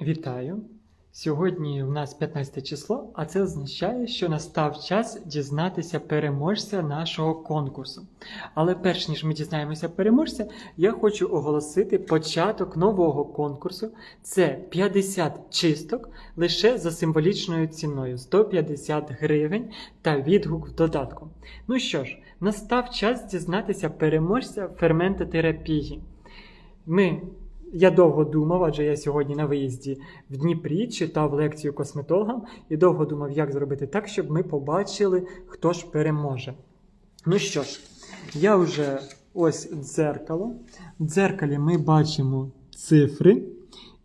Вітаю! Сьогодні у нас 15 число, а це означає, що настав час дізнатися переможця нашого конкурсу. Але перш ніж ми дізнаємося переможця, я хочу оголосити початок нового конкурсу. Це 50 чисток лише за символічною ціною 150 гривень та відгук в додатку. Ну що ж, настав час дізнатися переможця ферментотерапії. Ми я довго думав, адже я сьогодні на виїзді в Дніпрі читав лекцію косметологам і довго думав, як зробити так, щоб ми побачили, хто ж переможе. Ну що ж, я вже ось дзеркало. В дзеркалі ми бачимо цифри.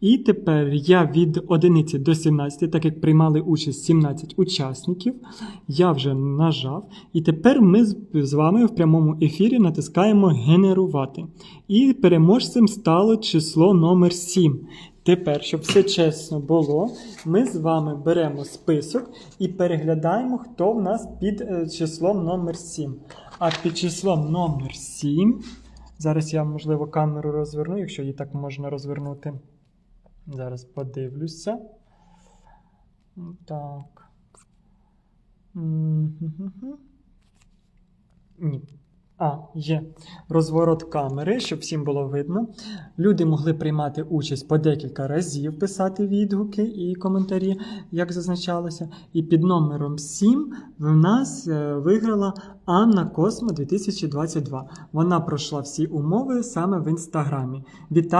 І тепер я від 11 до 17, так як приймали участь 17 учасників, я вже нажав. І тепер ми з- вами в прямому ефірі натискаємо Генерувати. І переможцем стало число номер 7. Тепер, щоб все чесно було, ми з вами беремо список і переглядаємо, хто в нас під е, числом номер 7. А під числом номер 7. Зараз я, можливо, камеру розверну, якщо її так можна розвернути. Зараз подивлюся. Так. Ні. А, є розворот камери, щоб всім було видно. Люди могли приймати участь по декілька разів, писати відгуки і коментарі, як зазначалося. І під номером 7 в нас е, виграла Анна Космо 2022. Вона пройшла всі умови саме в інстаграмі. Вітаю!